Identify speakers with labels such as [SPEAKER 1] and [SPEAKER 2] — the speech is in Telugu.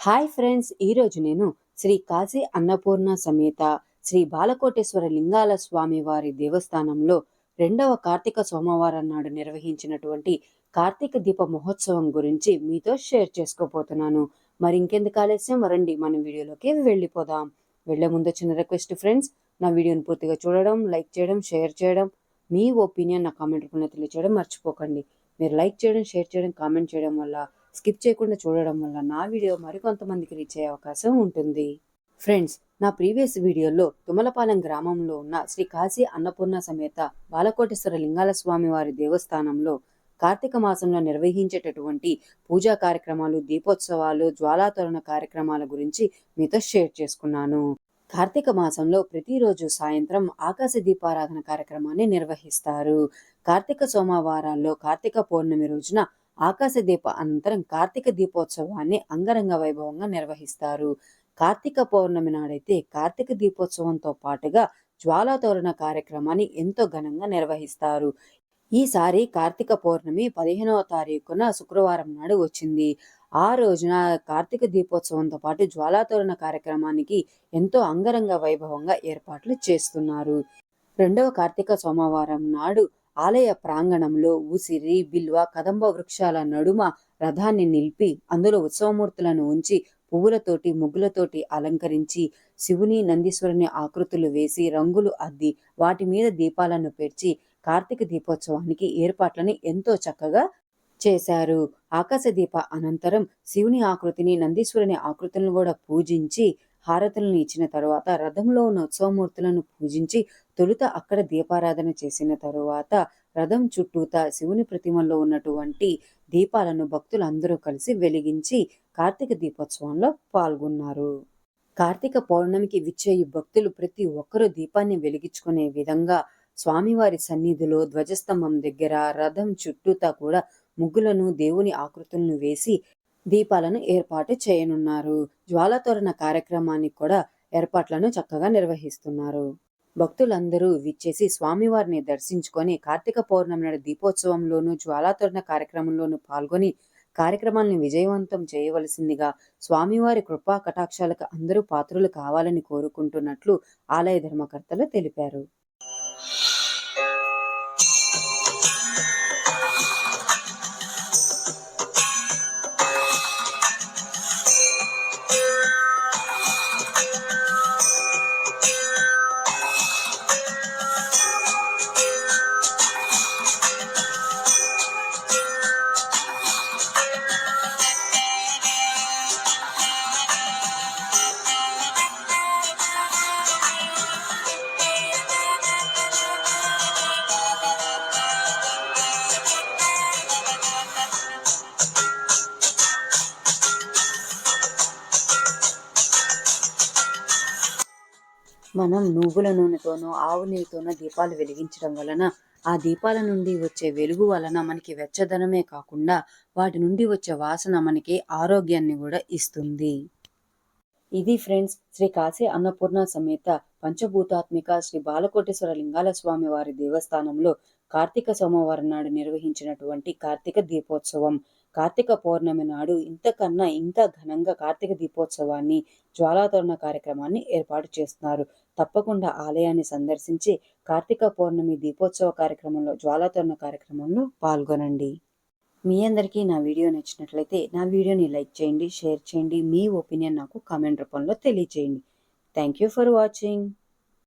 [SPEAKER 1] హాయ్ ఫ్రెండ్స్ ఈరోజు నేను శ్రీ కాశీ అన్నపూర్ణ సమేత శ్రీ బాలకోటేశ్వర లింగాల స్వామి వారి దేవస్థానంలో రెండవ కార్తీక సోమవారం నాడు నిర్వహించినటువంటి కార్తీక దీప మహోత్సవం గురించి మీతో షేర్ చేసుకోబోతున్నాను. మరి ఇంకెందుకు ఆలస్యం? రండి మన వీడియోలోకి వెళ్ళిపోదాం. వెళ్ళే ముందు చిన్న రిక్వెస్ట్ ఫ్రెండ్స్ నా వీడియోని పూర్తిగా చూడడం లైక్ చేయడం షేర్ చేయడం మీ ఒపీనియన్ నా కామెంట్ రూపంలో తెలియచేయడం మర్చిపోకండి. మీరు లైక్ చేయడం షేర్ చేయడం కామెంట్ చేయడం వల్ల స్కిప్ చేయకుండా చూడడం వల్ల నా వీడియో మరికొంతమందికి రీచ్ అయ్యే అవకాశం ఉంటుంది. ఫ్రెండ్స్ నా ప్రీవియస్ వీడియోలో తుమలపాలెం గ్రామంలో ఉన్న శ్రీ కాశీ అన్నపూర్ణ సమేత బాలకోటేశ్వర లింగాల స్వామి వారి దేవస్థానంలో కార్తీక మాసంలో నిర్వహించేటటువంటి పూజా కార్యక్రమాలు దీపోత్సవాలు జ్వాలాతోరణ కార్యక్రమాల గురించి మీతో షేర్ చేసుకున్నాను. కార్తీక మాసంలో ప్రతిరోజు సాయంత్రం ఆకాశ దీపారాధన కార్యక్రమాన్ని నిర్వహిస్తారు. కార్తీక సోమవారాల్లో కార్తీక పౌర్ణమి రోజున ఆకాశ దీప అనంతరం కార్తీక దీపోత్సవాన్ని అంగరంగ వైభవంగా నిర్వహిస్తారు. కార్తీక పౌర్ణమి నాడైతే కార్తీక దీపోత్సవంతో పాటుగా జ్వాలాతోరణ కార్యక్రమాన్ని ఎంతో ఘనంగా నిర్వహిస్తారు. ఈసారి కార్తీక పౌర్ణమి పదిహేనవ తారీఖున శుక్రవారం నాడు వచ్చింది. ఆ రోజున కార్తీక దీపోత్సవంతో పాటు జ్వాలాతోరణ కార్యక్రమానికి ఎంతో అంగరంగ వైభవంగా ఏర్పాట్లు చేస్తున్నారు. రెండవ కార్తీక సోమవారం నాడు ఆలయ ప్రాంగణంలో ఉసిరి బిల్వ కదంబ వృక్షాల నడుమ రథాన్ని నిలిపి అందులో ఉత్సవమూర్తులను ఉంచి పువ్వులతోటి ముగ్గులతోటి అలంకరించి శివుని నందీశ్వరుని ఆకృతులు వేసి రంగులు అద్ది వాటి మీద దీపాలను పెర్చి కార్తీక దీపోత్సవానికి ఏర్పాట్లని ఎంతో చక్కగా చేశారు. ఆకాశ దీప అనంతరం శివుని ఆకృతిని నందీశ్వరుని ఆకృతులను కూడా పూజించి హారతులను ఇచ్చిన తరువాత రథంలో ఉన్న ఉత్సవమూర్తులను పూజించి తొలుత అక్కడ దీపారాధన చేసిన తరువాత రథం చుట్టూత శివుని ప్రతిమలో ఉన్నటువంటి దీపాలను భక్తులు అందరూ కలిసి వెలిగించి కార్తీక దీపోత్సవంలో పాల్గొన్నారు. కార్తీక పౌర్ణమికి విచ్చేయి భక్తులు ప్రతి ఒక్కరూ దీపాన్ని వెలిగించుకునే విధంగా స్వామివారి సన్నిధిలో ధ్వజస్తంభం దగ్గర రథం చుట్టూతా కూడా ముగ్గులను దేవుని ఆకృతులను వేసి దీపాలను ఏర్పాటు చేయనున్నారు. జ్వాలతోరణ కార్యక్రమానికి కూడా ఏర్పాట్లను చక్కగా నిర్వహిస్తున్నారు. భక్తులందరూ విచ్చేసి స్వామివారిని దర్శించుకొని కార్తీక పౌర్ణమి నాడు దీపోత్సవంలోను జ్వాలాతోరణ కార్యక్రమంలోనూ పాల్గొని కార్యక్రమాలను విజయవంతం చేయవలసిందిగా స్వామివారి కృపా కటాక్షాలకు అందరూ పాత్రులు కావాలని కోరుకుంటున్నట్లు ఆలయ ధర్మకర్తలు తెలిపారు. మనం నువ్వుల నూనెతోనో ఆవు నెయ్యితోనో దీపాలు వెలిగించడం వలన ఆ దీపాల నుండి వచ్చే వెలుగు వలన మనకి వెచ్చదనమే కాకుండా వాటి నుండి వచ్చే వాసన మనకి ఆరోగ్యాన్ని కూడా ఇస్తుంది. ఇది ఫ్రెండ్స్ శ్రీ కాశీ అన్నపూర్ణ సమేత పంచభూతాత్మిక శ్రీ బాలకోటేశ్వర లింగాల స్వామి వారి దేవస్థానంలో కార్తీక సోమవారం నాడు నిర్వహించినటువంటి కార్తీక దీపోత్సవం. కార్తీక పౌర్ణమి నాడు ఇంతకన్నా ఇంకా ఘనంగా కార్తీక దీపోత్సవాన్ని జ్వాలాతోరణ కార్యక్రమాన్ని ఏర్పాటు చేస్తున్నారు. తప్పకుండా ఆలయాన్ని సందర్శించి కార్తీక పౌర్ణమి దీపోత్సవ కార్యక్రమంలో జ్వాలాతోరణ కార్యక్రమంలో పాల్గొనండి. మీ అందరికీ నా వీడియో నచ్చినట్లయితే నా వీడియోని లైక్ చేయండి షేర్ చేయండి మీ ఒపీనియన్ నాకు కామెంట్ రూపంలో తెలియచేయండి. Thank you for watching.